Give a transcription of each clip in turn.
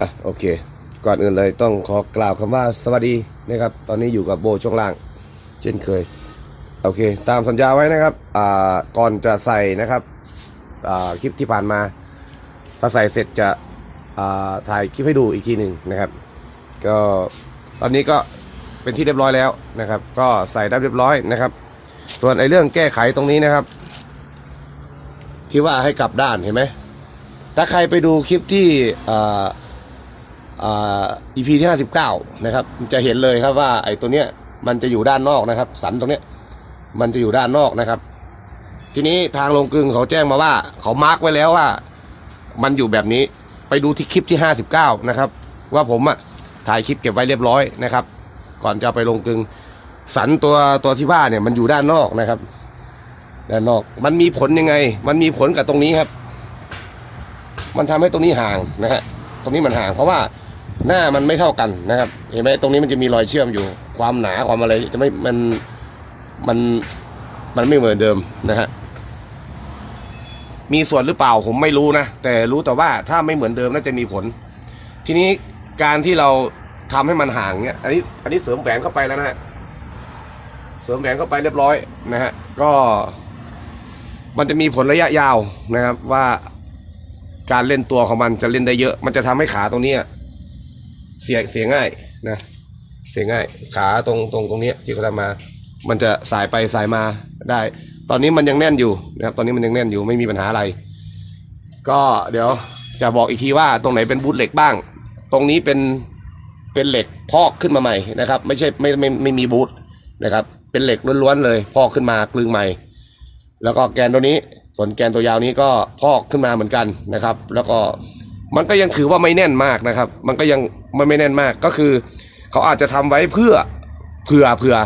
อะโอเค ก่อนอื่นเลยต้องขอกล่าวคำว่าสวัสดีนะครับ ตอนนี้อยู่กับโบช่วงล่าง เช่นเคย โอเค ตามสัญญาไว้นะครับอ่าก่อนจะใส่นะครับอ่าคลิปที่ผ่านมา ถ้าใส่เสร็จจะอ่าถ่ายคลิปให้ดูอีกทีหนึ่งนะครับ ก็ตอนนี้ก็เป็นที่เรียบร้อยแล้วนะครับ ก็ใส่ได้เรียบร้อยนะครับ ส่วนไอ้เรื่องแก้ไขตรงนี้นะครับ ที่ว่าให้กลับด้านเห็นไหมถ้าใครไปดูคลิปที่อ่า EP ที่ 59 นะครับ จะเห็นเลยครับว่าไอ้ตัวเนี้ยมันจะอยู่ด้านนอกนะครับ สันตรงเนี้ยมันจะอยู่ด้านนอกนะครับ ทีนี้ทางโรงกึงเขาแจ้งมาว่า เขามาร์กไว้แล้วว่า มันอยู่แบบนี้ไปดูที่คลิปที่ 59 นะครับ ว่าผมอะถ่ายคลิปเก็บไว้เรียบร้อยนะครับ ก่อนจะไปลงกึงสันตัวตัวที่ว่าเนี่ยมันอยู่ด้านนอกนะครับ ด้านนอกมันมีผลยังไง มันมีผลกับตรงนี้ครับ มันทำให้ตรงนี้ห่างนะฮะตรงนี้มันห่างเพราะว่า หน้ามันไม่เท่ากันนะครับ เห็นไหมตรงนี้มันจะมีรอยเชื่อมอยู่ ความหนาความอะไรจะไม่มันมันมันไม่เหมือนเดิมนะฮะมีส่วนหรือเปล่าผมไม่รู้นะแต่รู้แต่ว่าถ้าไม่เหมือนเดิมน่าจะมีผล ทีนี้การที่เราทำให้มันห่างเนี้ยอันนี้อันนี้เสริมแหวนเข้าไปแล้วนะฮะเสริมแหวนเข้าไปเรียบร้อยนะฮะก็ มันจะมีผลระยะยาวนะครับว่าการเล่นตัวของมันจะเล่นได้เยอะ มันจะทำให้ขาตรงนี้ เสียเสียง่ายนะเสียง่าย ขาตรงตรงตรงนี้ที่เขาทำมา มันจะสายไปสายมาได้ ตอนนี้มันยังแน่นอยู่นะครับตอนนี้มันยังแน่นอยู่ไม่มีปัญหาอะไร ก็เดี๋ยวจะบอกอีกทีว่าตรงไหนเป็นบูทเหล็กบ้าง ตรงนี้เป็นเป็นเหล็กพอกขึ้นมาใหม่นะครับ ไม่ใช่ไม่ไม่ไม่มีบูทนะครับ เป็นเหล็กล้วนๆเลยพอกขึ้นมากลึงใหม่ แล้วก็แกนตัวนี้ส่วนแกนตัวยาวนี้ก็พอกขึ้นมาเหมือนกันนะครับ แล้วก็ มันก็ยังถือว่าไม่แน่นมากนะครับ มันก็ยังไม่ไม่แน่นมากก็คือ เขาอาจจะทำไว้เพื่อเผื่อเผื่อ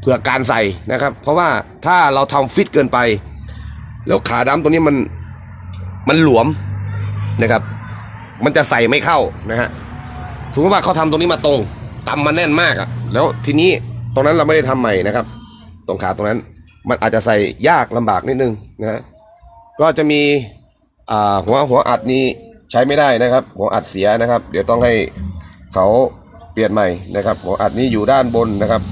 เผื่อการใส่นะครับ เพราะว่าถ้าเราทำฟิตเกินไป แล้วขาดำตัวนี้มันมันหลวมนะครับ มันจะใส่ไม่เข้านะฮะสมมติว่าเขาทำตรงนี้มาตรงตำมันแน่นมากอะแล้วทีนี้ตรงนั้นเราไม่ได้ทำใหม่นะครับ ตรงขาตรงนั้นมันอาจจะใส่ยากลำบากนิดนึงนะฮะก็จะมีหัวหัวอัดนี้ ช้ไม่ได้นะครับหัวอัดเสียนะครับ เดี๋ยวต้องให้เขาเปลี่ยนใหม่นะครับหัวอัดนี้อยู่ด้านบนนะครับ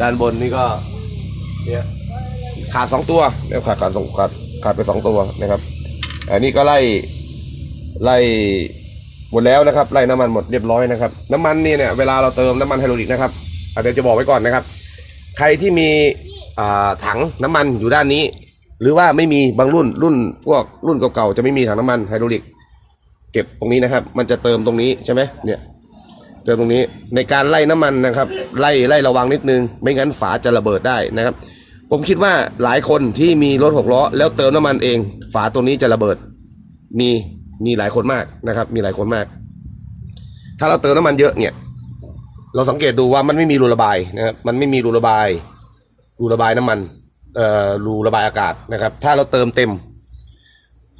ด้านบนนี่ก็เนี่ยขาดสองตัวแล้วขาดขาดสองขาดขาดไปสองตัวนะครับอันนี้ก็ไล่ไล่หมดแล้วนะครับไล่น้ำมันหมดเรียบร้อยนะครับ น้ำมันนี่เนี่ยเวลาเราเติมน้ำมันไฮโดรลิกนะครับเดี๋ยวจะบอกไว้ก่อนนะครับ ใครที่มีอ่าถังน้ำมันอยู่ด้านนี้ หรือว่าไม่มีบางรุ่นรุ่นพวกรุ่นเก่าๆจะไม่มีถังน้ำมันไฮโดรลิก เก็บตรงนี้นะครับ มันจะเติมตรงนี้ใช่ไหมเนี่ยเติมตรงนี้ในการไล่น้ำมันนะครับ ไล่ไล่ระวังนิดนึง ไม่งั้นฝาจะระเบิดได้นะครับ ผมคิดว่าหลายคนที่มีรถหกล้อ แล้วเติมน้ำมันเอง ฝาตัวนี้จะระเบิด มีมีหลายคนมากนะครับ มีหลายคนมาก ถ้าเราเติมน้ำมันเยอะเนี่ย เราสังเกตดูว่ามันไม่มีรูระบายนะครับมันไม่มีรูระบาย รูระบายน้ำมันเอ่อรูระบายอากาศนะครับ ถ้าเราเติมเต็ม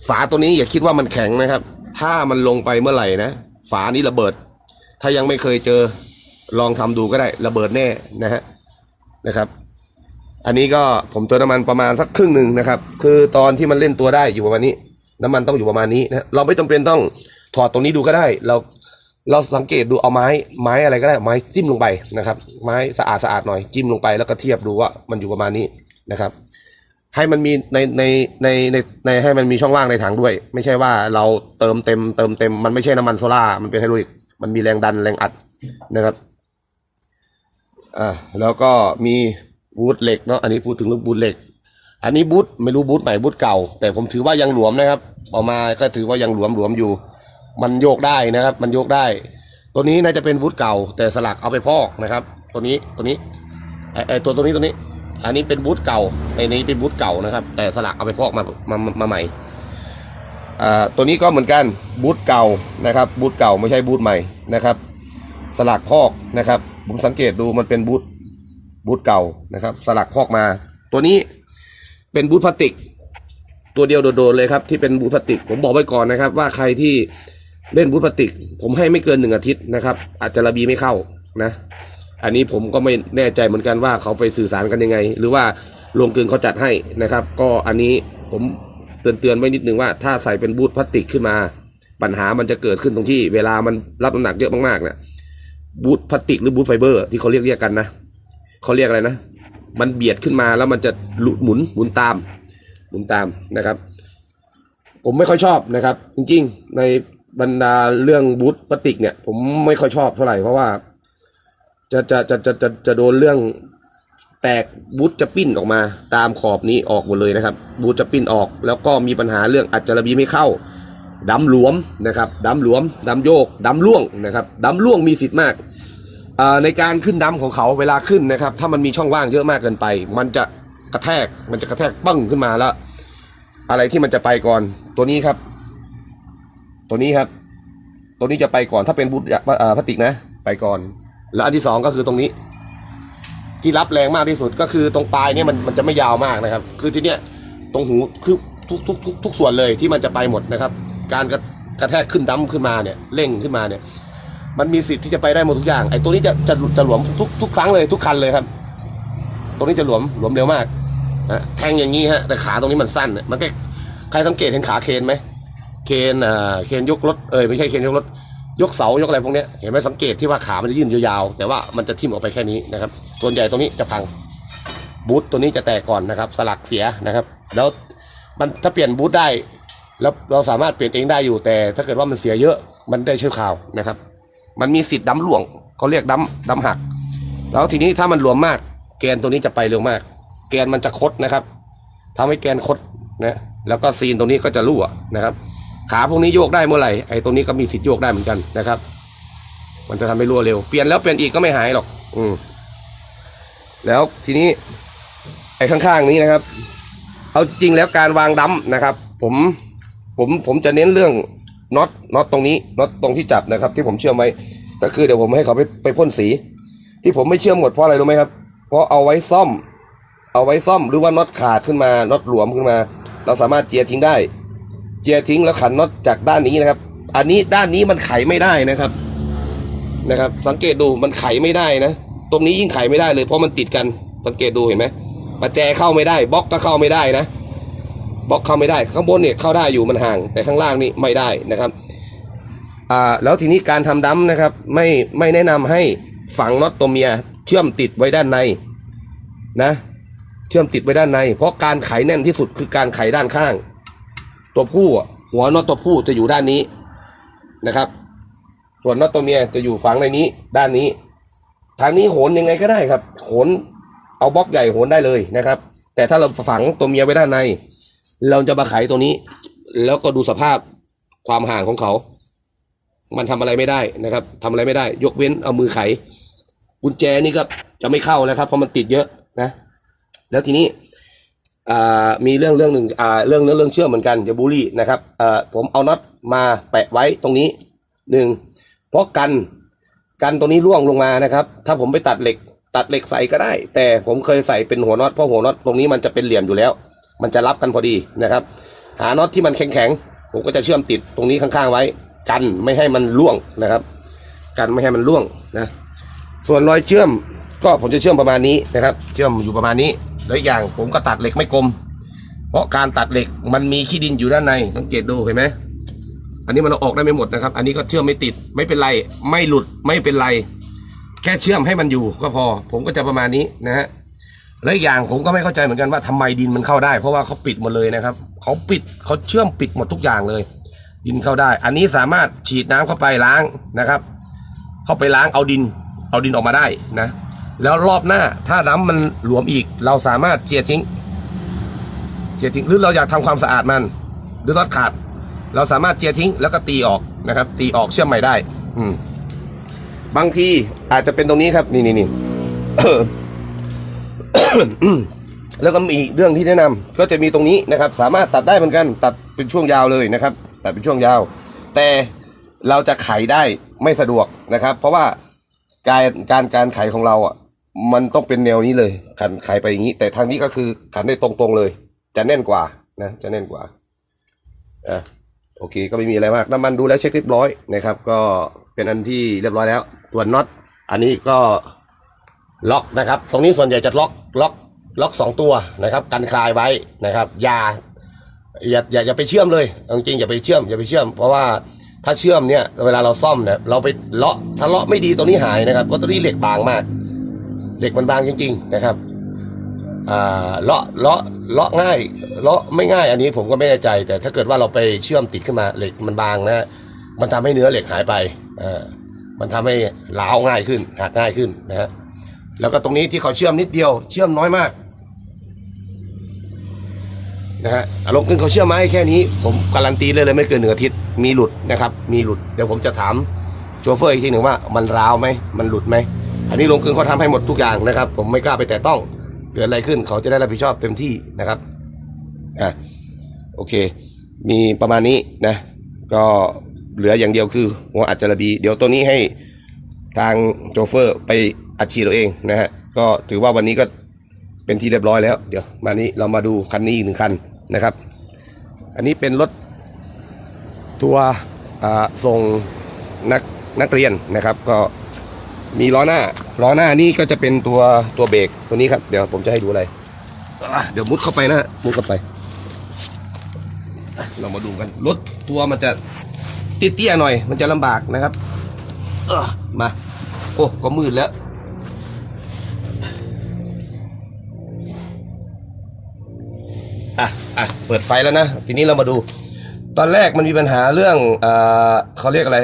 ฝาตัวนี้อย่าคิดว่ามันแข็งนะครับ ถ้ามันลงไปเมื่อไหร่นะฝานี้ระเบิด ถ้ายังไม่เคยเจอลองทำดูก็ได้ระเบิดแน่นะฮะนะครับ อันนี้ก็ผมเติมน้ำมันประมาณสักครึ่งหนึ่งนะครับ คือตอนที่มันเล่นตัวได้อยู่ประมาณนี้ น้ำมันต้องอยู่ประมาณนี้นะเราไม่จำเป็นต้องถอดตรงนี้ดูก็ได้ เราเราสังเกตดูเอาไม้ไม้อะไรก็ได้ไม้จิ้มลงไปนะครับ ไม้สะอาดสะอาดหน่อยจิ้มลงไปแล้วก็เทียบดูว่ามันอยู่ประมาณนี้นะครับ ให้มันมีในในในในในให้มันมีช่องว่างในถังด้วย ไม่ใช่ว่าเราเติมเต็มเติมเต็มมันไม่ใช่น้ำมันโซล่าร์มันเป็นไฮดรอลิกมันมีแรงดันแรงอัดนะครับอ่าแล้วก็มีบูทเหล็กเนาะอันนี้พูดถึงเรื่องบูทเหล็ก อันนี้บูทไม่รู้บูทใหม่บูทเก่า แต่ผมถือว่ายังหลวมนะครับออกมาก็ถือว่ายังหลวมหลวมอยู่ มันโยกได้นะครับ มันโยกได้ ตัวนี้น่าจะเป็นบูทเก่า แต่สลักเอาไปพอกนะครับ ตัวนี้ตัวนี้ไอไอตัวตัวนี้ตัวนี้ อันนี้เป็นบูทเก่าในนี้เป็นบูทเก่านะครับ แต่สลักเอาไปพอกมามามาใหม่ตัวนี้ก็เหมือนกันบูทเก่านะครับบูทเก่าไม่ใช่บูทใหม่นะครับ สลักพอกนะครับ ผมสังเกตดูมันเป็นบูทบูทเก่านะครับ สลักพอกมา ตัวนี้เป็นบูทพลาสติก ตัวเดียวโดดๆเลยครับที่เป็นบูทพลาสติก ผมบอกไว้ก่อนนะครับ ว่าใครที่เล่นบูทพลาสติก ผมให้ไม่เกินหนึ่งอาทิตย์นะครับ อาจจะระบีไม่เข้านะ อันนี้ผมก็ไม่แน่ใจเหมือนกันว่าเขาไปสื่อสารกันยังไง หรือว่าโรงกลึงเขาจัดให้นะครับ ก็อันนี้ผมเตือนเตือนๆไว้นิดนึงว่าถ้าใส่เป็นบูทพลาสติกขึ้นมา ปัญหามันจะเกิดขึ้นตรงที่ เวลามันรับน้ำหนักเยอะมากๆเนี่ยบูทพลาสติกหรือบูทไฟเบอร์ที่เขาเรียกเรียกกันนะเขาเรียกอะไรนะ มันเบียดขึ้นมาแล้วมันจะหลุดหมุนหมุนตาม หมุนตามนะครับ ผมไม่ค่อยชอบนะครับ จริงๆ ในบรรดาเรื่องบูทพลาสติกเนี่ย ผมไม่ค่อยชอบเท่าไหร่เพราะว่า จะจะจะจะจะจะโดนเรื่องแตกบูทจะปิ้นออกมา ตามขอบนี้ออกหมดเลยนะครับบูทจะปิ้นออก แล้วก็มีปัญหาเรื่องอัจจระบีไม่เข้าดำหลวมนะครับดำหลวมดำโยกดำล่วงนะครับดำล่วงมีสิทธิ์มากในการขึ้นดำของเขาเวลาขึ้นนะครับ ถ้ามันมีช่องว่างเยอะมากเกินไป มันจะกระแทกมันจะกระแทกปั้งขึ้นมาแล้ว อะไรที่มันจะไปก่อนตัวนี้ครับ ตัวนี้ครับ ตัวนี้จะไปก่อนถ้าเป็นบูทพลาสติกนะ ไปก่อน แล้วอันที่สองก็คือตรงนี้ ที่รับแรงมากที่สุดก็คือตรงปลายเนี่ยมันมันจะไม่ยาวมากนะครับ คือที่เนี้ยตรงหูคือทุกทุกทุกทุกส่วนเลยที่มันจะไปหมดนะครับ การกระกระแทกขึ้นดั้มขึ้นมาเนี่ยเร่งขึ้นมาเนี่ย มันมีสิทธิ์ที่จะไปได้หมดทุกอย่างไอ้ตัวนี้จะจะจะหลวมทุกทุกครั้งเลยทุกคันเลยครับ ตรงนี้จะหลวมหลวมเร็วมากนะแทงอย่างนี้ฮะแต่ขาตรงนี้มันสั้นเนี่ยมันแค่ใครสังเกตเห็นขาเคนไหมเคนอ่าเคนยกรถเอยไม่ใช่เคนยกรถ ยกเสายกอะไรพวกนี้เห็นไหมสังเกตที่ว่าขามันจะยื่นยาวๆแต่ว่ามันจะทิ่มออกไปแค่นี้นะครับส่วนใหญ่ตรงนี้จะพังบูทตัวนี้จะแตกก่อนนะครับ สลักเสียนะครับ แล้วมันถ้าเปลี่ยนบูทได้ แล้วเราสามารถเปลี่ยนเองได้อยู่แต่ ถ้าเกิดว่ามันเสียเยอะมันได้ชั่วคราวนะครับ มันมีสิทธิ์ดำหลวงเขาเรียกดำดำหัก แล้วทีนี้ถ้ามันหลวมมาก แกนตัวนี้จะไปเร็วมาก แกนมันจะคดนะครับทำให้แกนคดนะแล้วก็ซีนตรงนี้ก็จะรั่วนะครับ ขาพวกนี้โยกได้เมื่อไหร่ไอ้ตรงนี้ก็มีสิทธิ์โยกได้เหมือนกันนะครับ มันจะทำให้รั่วเร็ว เปลี่ยนแล้วเปลี่ยนอีกก็ไม่หายหรอก อืมแล้วทีนี้ ไอ้ข้างๆนี้นะครับ เอาจริงแล้วการวางดั้มนะครับ ผมผมผมจะเน้นเรื่องน็อตน็อตตรงนี้น็อตตรงที่จับนะครับ ที่ผมเชื่อมไว้ก็คือเดี๋ยวผมให้เขาไปไปพ่นสี ที่ผมไม่เชื่อมหมดเพราะอะไรรู้ไหมครับ เพราะเอาไว้ซ่อม เอาไว้ซ่อมหรือว่าน็อตขาดขึ้นมาน็อตหลวมขึ้นมา เราสามารถเจียทิ้งได้ เจียทิ้งแล้วขันน็อตจากด้านนี้นะครับ อันนี้ด้านนี้มันไขไม่ได้นะครับนะครับ สังเกตดูมันไขไม่ได้นะ ตรงนี้ยิ่งไขไม่ได้เลยเพราะมันติดกันสังเกตดูเห็นไหมประแจเข้าไม่ได้บล็อกก็เข้าไม่ได้นะบล็อกเข้าไม่ได้ข้างบนเนี่ยเข้าได้อยู่มันห่าง แต่ข้างล่างนี่ไม่ได้นะครับอ่าแล้วทีนี้การทำดั้มนะครับไม่ไม่แนะนำให้ฝังน็อตตัวเมียเชื่อมติดไว้ด้านในนะ เชื่อมติดไว้ด้านใน เพราะการไขแน่นที่สุดคือการไขด้านข้าง ตัวผู้หัวน็อตตัวผู้จะอยู่ด้านนี้นะครับ ส่วนน็อตตัวเมียจะอยู่ฝังในนี้ด้านนี้ ทางนี้โหนยังไงก็ได้ครับ โหนเอาบล็อกใหญ่โหนได้เลยนะครับ แต่ถ้าเราฝังตัวเมียไว้ด้านใน เราจะมาไขตัวนี้ แล้วก็ดูสภาพความห่างของเขา มันทำอะไรไม่ได้นะครับทำอะไรไม่ได้ ยกเว้นเอามือไขกุญแจนี่ก็จะไม่เข้าแล้วครับเพราะมันติดเยอะนะ แล้วทีนี้ มีเรื่องเรื่องหนึ่งเรื่องเรื่องเรื่องเชื่อมเหมือนกันอย่าบูลลี่นะครับผมเอาน็อตมาแปะไว้ตรงนี้หนึ่งเพราะกันกันตรงนี้ร่วงลงมานะครับ ถ้าผมไปตัดเหล็ก ตัดเหล็กใส่ก็ได้ แต่ผมเคยใส่เป็นหัวน็อตเพราะหัวน็อตตรงนี้มันจะเป็นเหลี่ยมอยู่แล้ว มันจะรับกันพอดีนะครับ หาน็อตที่มันแข็งๆผมก็จะเชื่อมติดตรงนี้ข้างๆไว้ กันไม่ให้มันร่วงนะครับ กันไม่ให้มันร่วงนะส่วนรอยเชื่อม ก็ผมจะเชื่อมประมาณนี้นะครับ เชื่อมอยู่ประมาณนี้แล้วอีกอย่างผมก็ตัดเหล็กไม่กลม เพราะการตัดเหล็กมันมีขี้ดินอยู่ด้านในสังเกตดูเห็นไหมอันนี้มันออกได้ไม่หมดนะครับ อันนี้ก็เชื่อมไม่ติดไม่เป็นไร ไม่หลุดไม่เป็นไร แค่เชื่อมให้มันอยู่ก็พอ ผมก็จะประมาณนี้นะฮะแล้วอีกอย่างผมก็ไม่เข้าใจเหมือนกันว่าทำไมดินมันเข้าได้ เพราะว่าเขาปิดหมดเลยนะครับเขาปิดเขาเชื่อมปิดหมดทุกอย่างเลย ดินเข้าได้ อันนี้สามารถฉีดน้ำเข้าไปล้างนะครับ เข้าไปล้างเอาดิน เอาดินออกมาได้นะ แล้วรอบหน้าถ้าน้ำมันหลวมอีก เราสามารถเจียทิ้งเจียทิ้งหรือเราอยากทำความสะอาดมัน หรือน็อตขาด เราสามารถเจียทิ้งแล้วก็ตีออกนะครับ ตีออกเชื่อมใหม่ได้ อืมบางทีอาจจะเป็นตรงนี้ครับ นี่นี่นี่แล้วก็มีเรื่องที่แนะนำก็จะมีตรงนี้นะครับ สามารถตัดได้เหมือนกัน ตัดเป็นช่วงยาวเลยนะครับ ตัดเป็นช่วงยาว แต่เราจะไขได้ไม่สะดวกนะครับ เพราะว่าการการการไขของเราอะ มันต้องเป็นแนวนี้เลยขันไขไปอย่างนี้ แต่ทางนี้ก็คือขันได้ตรงๆเลย จะแน่นกว่านะจะแน่นกว่าอะโอเคก็ไม่มีอะไรมากน้ำมันดูแล้วเช็คเรียบร้อยนะครับ ก็เป็นอันที่เรียบร้อยแล้วส่วนน็อตอันนี้ก็ล็อกนะครับ ตรงนี้ส่วนใหญ่จะล็อกล็อกล็อกสองตัวนะครับ กันคลายไว้นะครับอย่าอย่าอย่าอย่าไปเชื่อมเลยจริงๆอย่าไปเชื่อมอย่าไปเชื่อม เพราะว่าถ้าเชื่อมเนี่ยเวลาเราซ่อมเนี่ยเราไปเลาะถ้าเลาะไม่ดีตัวนี้หายนะครับเพราะตัวนี้เหล็กบางมาก เหล็กมันบางจริง ๆ นะครับเลาะเลาะเลาะง่ายเลาะไม่ง่าย อันนี้ผมก็ไม่แน่ใจ แต่ถ้าเกิดว่าเราไปเชื่อมติดขึ้นมาเหล็กมันบางนะมันทำให้เนื้อเหล็กหายไปมันทำให้ล้าวง่ายขึ้นหักง่ายขึ้นนะฮะแล้วก็ตรงนี้ที่เขาเชื่อมนิดเดียว เชื่อมน้อยมากนะฮะอารมณ์ขึ้นเขาเชื่อมมาให้แค่นี้ ผมการันตีเลยเลยไม่เกินหนึ่งอาทิตย์มีหลุดนะครับ มีหลุดเดี๋ยวผมจะถามโชเฟอร์อีกทีหนึ่งว่ามันร้าวไหมมันหลุดไหม อันนี้ลงกึ่งเขาทำให้หมดทุกอย่างนะครับ ผมไม่กล้าไปแตะต้องเกิดอะไรขึ้นเขาจะได้รับผิดชอบเต็มที่นะครับอะโอเค มีประมาณนี้นะก็เหลืออย่างเดียวคือหัวอัดจระบี เดี๋ยวตัวนี้ให้ทางโชเฟอร์ไปอัดฉีดเราเองนะฮะก็ถือว่าวันนี้ก็เป็นที่เรียบร้อยแล้ว เดี๋ยวมานี้เรามาดูคันนี้อีกหนึ่งคันนะครับ อันนี้เป็นรถตัวอ่าส่งนักนักเรียนนะครับ ก็ มีล้อหน้า ล้อหน้านี่ก็จะเป็นตัวตัวเบรกตัวนี้ครับ เดี๋ยวผมจะให้ดูอะไระเดี๋ยวมุดเข้าไปนะ มุดเข้าไป เรามาดูกัน รถตัวมันจะเตี้ยๆหน่อย มันจะลำบากนะครับ เออมา โอ้ ก็มืดแล้ว อะ อะ เปิดไฟแล้วนะ ทีนี้เรามาดู ตอนแรกมันมีปัญหาเรื่องเอเขาเรียกอะไร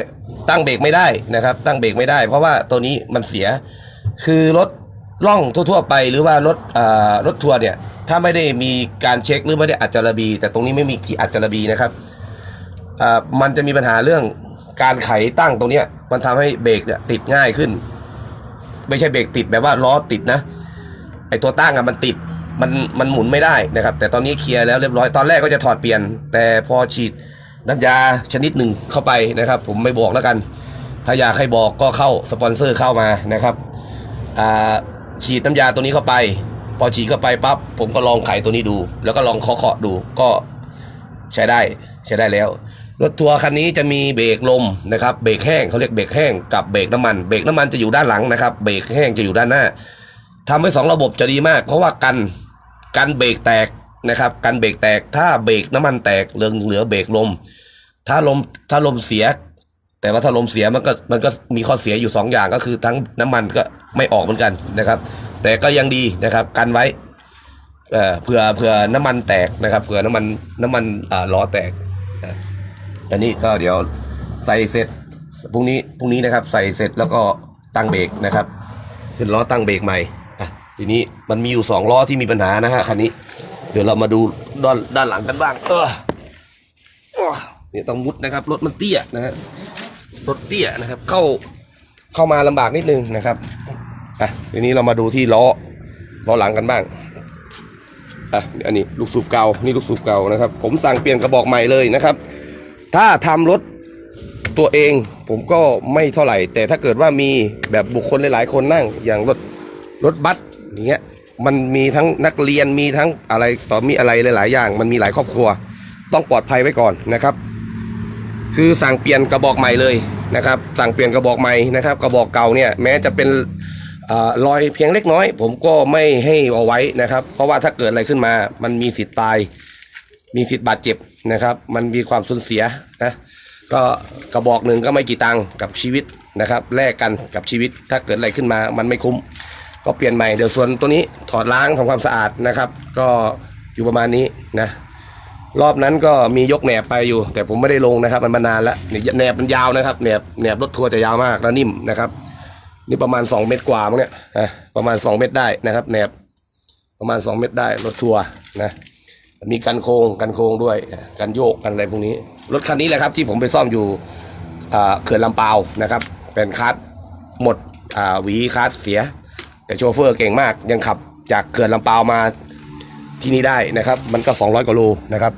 ตั้งเบรกไม่ได้นะครับ ตั้งเบรกไม่ได้ เพราะว่าตัวนี้มันเสีย คือรถล่องทั่วๆไปหรือว่ารถรถทัวร์เนี่ย ถ้าไม่ได้มีการเช็คหรือไม่ได้อัดจระบี แต่ตรงนี้ไม่มีขีอัดจระบีนะครับมันจะมีปัญหาเรื่องการไขตั้งตรงนี้มันทำให้เบรกเนี่ยติดง่ายขึ้น ไม่ใช่เบรกติดแบบว่าล้อติดนะไอตัวตั้งอะมันติดมันมันหมุนไม่ได้นะครับ แต่ตอนนี้เคลียร์แล้วเรียบร้อยตอนแรกก็จะถอดเปลี่ยน แต่พอฉีด น้ำยาชนิดหนึ่งเข้าไปนะครับ ผมไม่บอกแล้วกัน ถ้าอยากให้บอกก็เข้าสปอนเซอร์เข้ามานะครับฉีดน้ำยาตัวนี้เข้าไป พอฉีดเข้าไปปั๊บผมก็ลองไขตัวนี้ดู แล้วก็ลองเคาะๆดูก็ใช้ได้ใช้ได้แล้วรถทัวร์คันนี้จะมีเบรกลมนะครับเบรกแห้งเขาเรียกเบรกแห้งกับเบรกน้ำมันเบรกน้ำมันจะอยู่ด้านหลังนะครับเบรกแห้งจะอยู่ด้านหน้าทำให้สองระบบจะดีมาก เพราะว่ากันกันเบรกแตก นะครับกันเบรกแตกถ้าเบรกน้ำมันแตกเหลือเหลือเบรกลม ถ้าลมถ้าลมเสีย แต่ว่าถ้าลมเสียมันก็มันก็มีข้อเสียอยู่สองอย่างก็คือทั้งน้ำมันก็ไม่ออกเหมือนกันนะครับ แต่ก็ยังดีนะครับกันไว้เออเผื่อเผื่อน้ำมันแตกนะครับเผื่อน้ำมันน้ำมันอ่าล้อแตกอันนี้ก็เดี๋ยวใส่เสร็จพรุ่งนี้พรุ่งนี้นะครับ ใส่เสร็จแล้วก็ตั้งเบรกนะครับขึ้นล้อตั้งเบรกใหม่ทีนี้มันมีอยู่สองล้อที่มีปัญหานะฮะคันนี้ ดี๋ยวเรามาดูด้านด้านหลังกันบ้าง เออโอ้เนี่ยต้องมุดนะครับ รถมันเตี้ยนะฮะรถเตี้ยนะครับ เข้าเข้ามาลำบากนิดนึงนะครับอะทีนี้เรามาดูที่ล้อล้อหลังกันบ้างอะอันนี้ลูกสูบเก่านี่ลูกสูบเก่านะครับ ผมสั่งเปลี่ยนกระบอกใหม่เลยนะครับ ถ้าทำรถตัวเองผมก็ไม่เท่าไหร่ แต่ถ้าเกิดว่ามีแบบบุคคลหลายๆ คนนั่งอย่างรถรถบัสอย่างเงี้ย มันมีทั้งนักเรียนมีทั้งอะไรต่อมีอะไรหลาย ๆ อย่าง มันมีหลายครอบครัว ต้องปลอดภัยไว้ก่อนนะครับ คือสั่งเปลี่ยนกระบอกใหม่เลยนะครับ สั่งเปลี่ยนกระบอกใหม่นะครับ กระบอกเก่าเนี่ยแม้จะเป็นอรอยเพียงเล็กน้อย ผมก็ไม่ให้เอาไว้นะครับ เพราะว่าถ้าเกิดอะไรขึ้นมา มันมีสิทธิ์ตาย มีสิทธิ์บาดเจ็บนะครับ มันมีความสูญเสียนะก็กระบอกหนึ่งก็ไม่กี่ตังค์กับชีวิตนะครับแลกกันกับชีวิตถ้าเกิดอะไรขึ้นมามันไม่คุ้ม ก็เปลี่ยนใหม่เดี๋ยวส่วนตัวนี้ถอดล้างทำความสะอาดนะครับ ก็อยู่ประมาณนี้นะรอบนั้นก็มียกแหนบไปอยู่ แต่ผมไม่ได้ลงนะครับ มันมานานแล้วแหนบมันยาวนะครับแหนบแหนบรถทัวร์จะยาวมากแล้วนิ่มนะครับ นี่ประมาณ 2 เมตรกว่ามั้งเนี่ยนะประมาณ 2 เมตรได้นะครับแหนบประมาณ 2 เมตรได้รถทัวร์นะมีกันโครงกันโครงด้วยกันโยกกันอะไรพวกนี้ รถคันนี้แหละครับ ที่ผมไปซ่อมอยู่เขื่อนลำปานะครับ เป็นคัสหมดหวีคัสเสีย แต่โชเฟอร์เก่งมากยังขับจากเขื่อนลำปาวมาที่นี่ได้นะครับ มันก็ 200กว่าโลนะครับ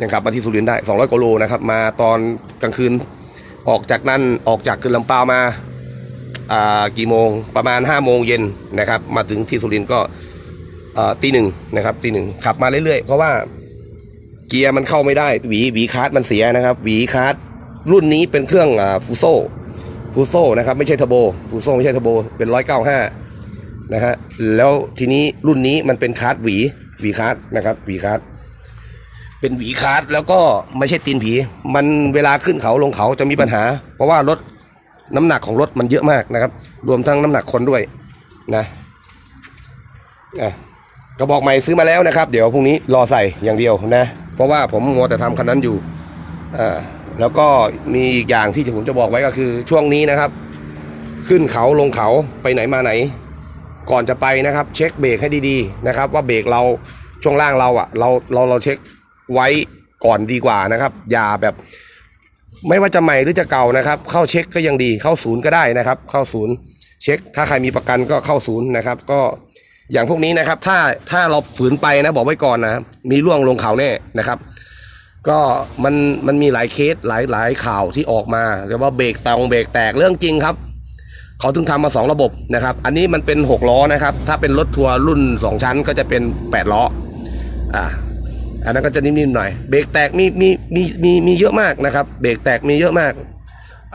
ยังขับมาที่สุรินทร์ได้ 200กว่าโลนะครับ มาตอนกลางคืนออกจากนั้นออกจากเขื่อนลำปาวมาอ่ากี่โมงประมาณ5้าโมงเย็นนะครับ มาถึงที่สุรินทร์ก็ตีหนึ่งนะครับตีหนึ่งขับมาเรื่อยๆ เพราะว่าเกียร์มันเข้าไม่ได้หวีหวีคาร์ดมันเสียนะครับหวีคาร์ดรุ่นนี้เป็นเครื่องฟูโซ ฟูโซนะครับไม่ใช่เทอร์โบฟูโซไม่ใช่เทอร์โบเป็นร้อยเก้าห้านะฮะแล้วทีนี้รุ่นนี้มันเป็นคาร์ดหวีหวีคาร์ดนะครับหวีคาร์ดเป็นหวีคาร์ดแล้วก็ไม่ใช่ตีนผี มันเวลาขึ้นเขาลงเขาจะมีปัญหา เพราะว่ารถน้ำหนักของรถมันเยอะมากนะครับ รวมทั้งน้ำหนักคนด้วยนะกระบอกใหม่ซื้อมาแล้วนะครับ เดี๋ยวพรุ่งนี้รอใส่อย่างเดียวนะ เพราะว่าผมมัวแต่ทำคันนั้นอยู่อ่า แล้วก็มีอีกอย่างที่ผมจะบอกไว้ก็คือช่วงนี้นะครับ ขึ้นเขาลงเขาไปไหนมาไหน ก่อนจะไปนะครับ เช็คเบรกให้ดีๆนะครับ ว่าเบรกเราช่วงล่างเราอะเราเราเราเช็คไว้ก่อนดีกว่านะครับ อย่าแบบไม่ว่าจะใหม่หรือจะเก่านะครับ เข้าเช็คก็ยังดีเข้าศูนย์ก็ได้นะครับ เข้าศูนย์เช็ค ถ้าใครมีประกันก็เข้าศูนย์นะครับ ก็อย่างพวกนี้นะครับ ถ้าถ้าเราฝืนไปนะบอกไว้ก่อนนะมีร่วงลงเขาแน่นะครับ ก็มันมันมีหลายเคสหลายหลายข่าวที่ออกมาเรียกว่าเบรกตองเบรกแตกเรื่องจริงครับ เขาถึงทำมา 2 ระบบนะครับ อันนี้มันเป็น 6 ล้อนะครับ ถ้าเป็นรถทัวร์รุ่น 2 ชั้นก็จะเป็น 8 ล้ออ่าอันนั้นก็จะนิ่มๆหน่อยเบรกแตกมีมีมีมีมีเยอะมากนะครับ เบรกแตกมีเยอะมาก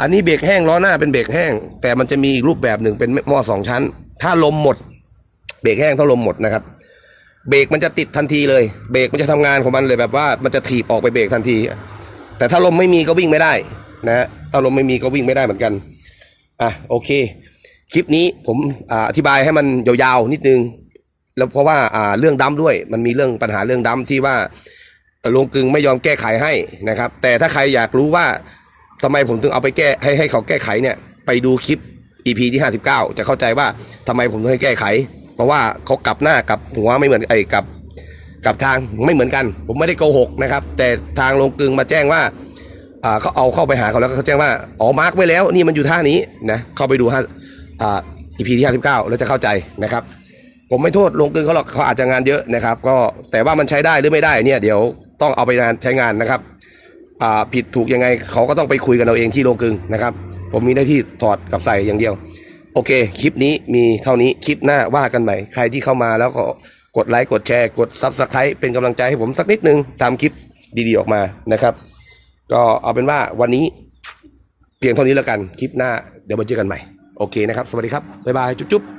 อันนี้เบรกแห้งล้อหน้าเป็นเบรกแห้ง แต่มันจะมีรูปแบบหนึ่งเป็นหม้อสองชั้น ถ้าลมหมด เบรกแห้งถ้าลมหมดนะครับ เบรกมันจะติดทันทีเลย เบรกมันจะทำงานของมันเลยแบบว่ามันจะถีบออกไปเบรกทันที แต่ถ้าลมไม่มีก็วิ่งไม่ได้นะฮะถ้าลมไม่มีก็วิ่งไม่ได้เหมือนกันอะโอเค คลิปนี้ผมออธิบายให้มันยาวๆนิดนึง แล้วเพราะว่าอ่าเรื่องดั้มด้วย มันมีเรื่องปัญหาเรื่องดั้มที่ว่าเอ่อโรงกึงไม่ยอมแก้ไขให้นะครับ แต่ถ้าใครอยากรู้ว่าทำไมผมถึงเอาไปแก้ให้ให้เขาแก้ไขเนี่ยไปดูคลิป EP ที่ 59 จะเข้าใจว่าทำไมผมถึงให้แก้ไข เพราะว่าเขากลับหน้ากลับหัวไม่เหมือนไอ้กับกับทางไม่เหมือนกัน ผมไม่ได้โกหกนะครับ แต่ทางโรงกึงมาแจ้งว่าอ่าเขาเอาเข้าไปหาเขาแล้วเขาแจ้งว่าอ๋อมาร์กไว้แล้ว นี่มันอยู่ท่านี้นะเข้าไปดูฮะอ่า EP ที่59แล้วจะเข้าใจนะครับ ผมไม่โทษลงกึงเขาหรอกเขาอาจจะงานเยอะนะครับ ก็แต่ว่ามันใช้ได้หรือไม่ได้เนี่ยเดี๋ยวต้องเอาไปงานใช้งานนะครับอ่าผิดถูกยังไงเขาก็ต้องไปคุยกันเอาเองที่โรงกึงนะครับ ผมมีหน้าที่ถอดกับใส่อย่างเดียว โอเค คลิปนี้มีเท่านี้คลิปหน้าว่ากันใหม่ ใครที่เข้ามาแล้วก็กดไลค์กดแชร์กดซับสไครต์เป็นกำลังใจให้ผมสักนิดนึงตามคลิปดีๆออกมานะครับ ก็เอาเป็นว่าวันนี้เพียงเท่านี้แล้วกันคลิปหน้าเดี๋ยวมาเจอกันใหม่ โอเคนะครับ สวัสดีครับ บ๊ายบาย จุ๊บๆ